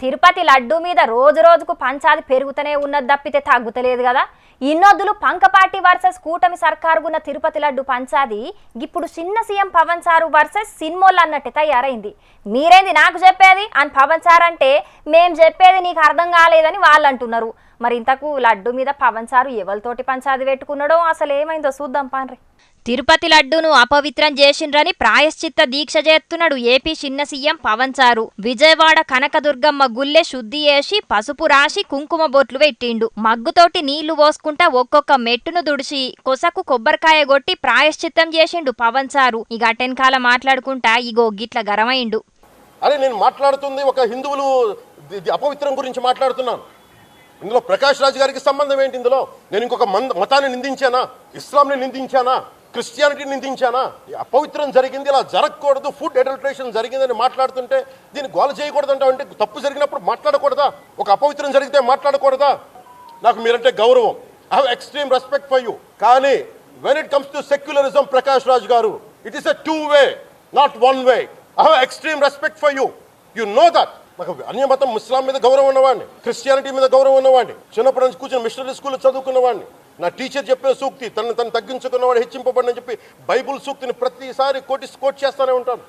తిరుపతి లడ్డు మీద రోజు రోజుకు పంచాది పెరుగుతూనే ఉన్నది తప్పితే తగ్గుతలేదు కదా. ఇన్నొద్దులు పంకపాటి వర్సెస్ కూటమి సర్కారుగున్న తిరుపతి లడ్డు పంచాది ఇప్పుడు చిన్న సీఎం పవన్ సారు వర్సెస్ సినిమోళ్ళు అన్నట్టు తయారైంది. మీరేంది నాకు చెప్పేది? అని పవన్ సార్ అంటే మేం చెప్పేది నీకు అర్థం కాలేదని వాళ్ళు అంటున్నారు మరి ఇంతకు లడ్డు మీద పవన్ సారు ఎవరితోటి పంచాది పెట్టుకున్నాడో అసలు ఏమైందో చూద్దాం పాన్రి. తిరుపతి లడ్డూను అపవిత్రం చేసిండ్రని ప్రాయశ్చిత్త దీక్ష చేస్తున్నాడు ఏపీ చిన్న సీఎం పవన్ సారు. విజయవాడ కనకదుర్గమ్మ గుల్లె శుద్ధి చేసి పసుపు రాసి కుంకుమ బొట్లు పెట్టిండు. మగ్గుతోటి నీళ్ళు పోసుకుంటా ఒక్కొక్క మెట్టును దుడిచి కొసకు కొబ్బరికాయ కొట్టి ప్రాయశ్చిత్తం చేసిండు పవన్ సారు. ఇక అటెన్కాల మాట్లాడుకుంటా ఇగో గిట్ల గరమైండు. అరే నేను మాట్లాడుతుంది ఒక హిందువులు అపవిత్రం గురించి మాట్లాడుతున్నాను. ఇందులో ప్రకాష్ రాజ్ గారికి సంబంధం ఏంటి ఇందులో? నేను ఇంకొక మంద మతాన్ని నిందించానా? ఇస్లాంని నిందించానా? క్రిస్టియానిటీ నిందించానా? అపవిత్రం జరిగింది ఇలా జరగకూడదు ఫుడ్ అడల్ట్రేషన్ జరిగిందని మాట్లాడుతుంటే దీన్ని గోల చేయకూడదు అంటే తప్పు జరిగినప్పుడు మాట్లాడకూడదా? ఒక అపవిత్రం జరిగితే మాట్లాడకూడదా? నాకు మీరంటే గౌరవం. I have extreme respect for you కానీ when it comes to secularism Prakash Raj garu it is a two way not one way I have extreme respect for you you know that నాకు అన్యమతం ముస్లాం మీద గౌరవం ఉన్నవాడిని Christianity మీద గౌరవం ఉన్నవాడిని చిన్నప్పటి నుంచి కూర్చొని మిషనరీ స్కూల్లో చదువుకున్నవాడిని. నా టీచర్ చెప్పిన సూక్తి తను తను తగ్గించుకున్నవాడు హెచ్చింపబడిని చెప్పి బైబుల్ సూక్తిని ప్రతిసారి కోటి కోట్ చేస్తానే ఉంటాను.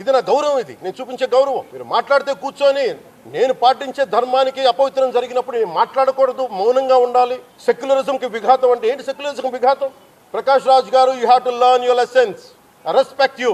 ఇది నా గౌరవం ఇది. నేను చూపించే గౌరవం. మీరు మాట్లాడితే కూర్చొని నేను పాటించే ధర్మానికి అపవిత్రం జరిగినప్పుడు నేను మాట్లాడకూడదు మౌనంగా ఉండాలి. సెక్యులరిజంకి విఘాతం అంటే ఏంటి సెక్యులరిజం విఘాతం? Prakash Raj garu you have to learn your lessons. Respect you.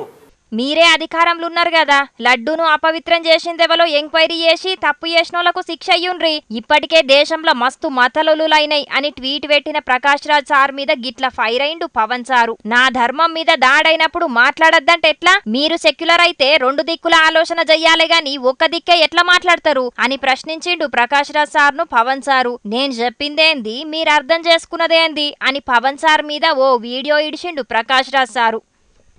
మీరే అధికారంలో ఉన్నారు కదా లడ్డూను అపవిత్రం చేసిందెవలో ఎంక్వైరీ చేసి తప్పు చేసినోళ్ళకు శిక్ష అయ్యుండ్రి. ఇప్పటికే దేశంలో మస్తు మతలులైనాయి అని ట్వీట్ పెట్టిన ప్రకాష్ రాజ్ సార్ మీద గిట్ల ఫైర్ అయిండు పవన్ సారు. నా ధర్మం మీద దాడైనప్పుడు మాట్లాడొద్దంటే ఎట్లా? మీరు సెక్యులర్ అయితే రెండు దిక్కుల ఆలోచన చెయ్యాలి గాని ఒక్క దిక్కే ఎట్లా మాట్లాడతారు? అని ప్రశ్నించిండు ప్రకాష్ రాజ్ సార్ను పవన్ సారు. నేను చెప్పిందేంది మీరు అర్థం చేసుకున్నదేంది అని పవన్ సార్ మీద ఓ వీడియో ఇడిచిండు ప్రకాష్ రాజ్ సారు.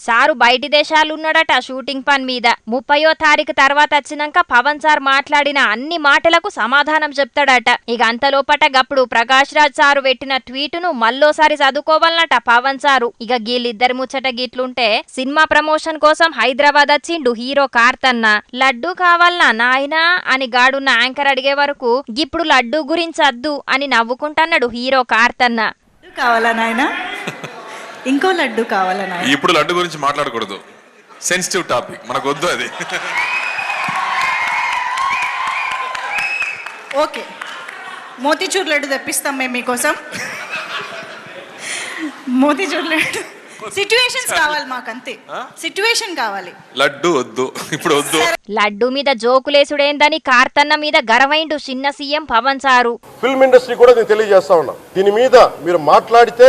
సారు బయటి దేశాలు ఉన్నాడట షూటింగ్ పని మీద. ముప్పయో తారీఖు తర్వాత వచ్చినాక పవన్ సార్ మాట్లాడిన అన్ని మాటలకు సమాధానం చెప్తాడట. ఇక అంతలోపట గప్పుడు ప్రకాష్ రాజ్ సారు పెట్టిన ట్వీటును మళ్ళోసారి చదువుకోవాలనట పవన్ సారు. ఇక గీళ్ళిద్దరి ముచ్చట గిట్లుంటే సినిమా ప్రమోషన్ కోసం హైదరాబాద్ వచ్చిండు హీరో కార్తన్న. లడ్డు కావాలనా నాయనా? అని గాడున్న యాంకర్ అడిగే వరకు ఇప్పుడు లడ్డు గురించి అద్దు అని నవ్వుకుంటున్నాడు హీరో కార్తన్న. కావాలా నాయనా? ఇంకో లడ్డు కావాలా నాయన ఇప్పుడు లడ్డు గురించి మాట్లాడకూడదు. సెన్సిటివ్ టాపిక్ మనకు వద్దు అది. ఓకే. మోతీచూర్ లడ్డు తెప్పిస్తాం మేము మీకోసం. మోతీచూర్ లడ్డు. సిచ్యువేషన్స్ కావాలి మాకు అంతే సిచ్యువేషన్ కావాలి. లడ్డు వద్దు. ఇప్పుడు వద్దు. లడ్డు మీద జోకులేసుడేందని కార్తన్న మీద గరవైండు చిన్న CM Pavan sir. Film industry కూడా నేను తెలియజేస్తా ఉన్నా. దీని మీద మీరు మాట్లాడితే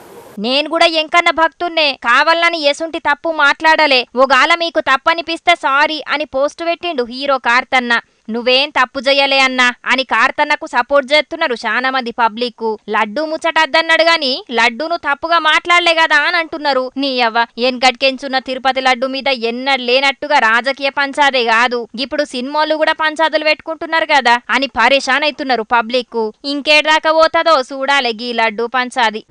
నేను కూడా ఎంకన్న భక్తున్నే. కావాలని ఎసుంటి తప్పు మాట్లాడలే. ఒగాల మీకు తప్పనిపిస్తే సారీ అని పోస్ట్ పెట్టిండు హీరో కార్తన్న. నువ్వేం తప్పు చెయ్యలే అన్నా అని కార్తన్నకు సపోర్ట్ చేస్తున్నారు చాలా మంది పబ్లిక్ లడ్డు ముచ్చటద్దన్నాడు గాని లడ్డూను తప్పుగా మాట్లాడలే కదా అని అంటున్నారు. నీ అవ్వ ఎన్గట్కెంచున్న తిరుపతి లడ్డు మీద ఎన్నడు లేనట్టుగా రాజకీయ పంచాదే కాదు ఇప్పుడు సినిమాలు కూడా పంచాదులు పెట్టుకుంటున్నారు కదా అని పరేషాన్ అవుతున్నారు పబ్లిక్ ఇంకేడాకా పోతుందో చూడాలి గీ లడ్డు పంచాది.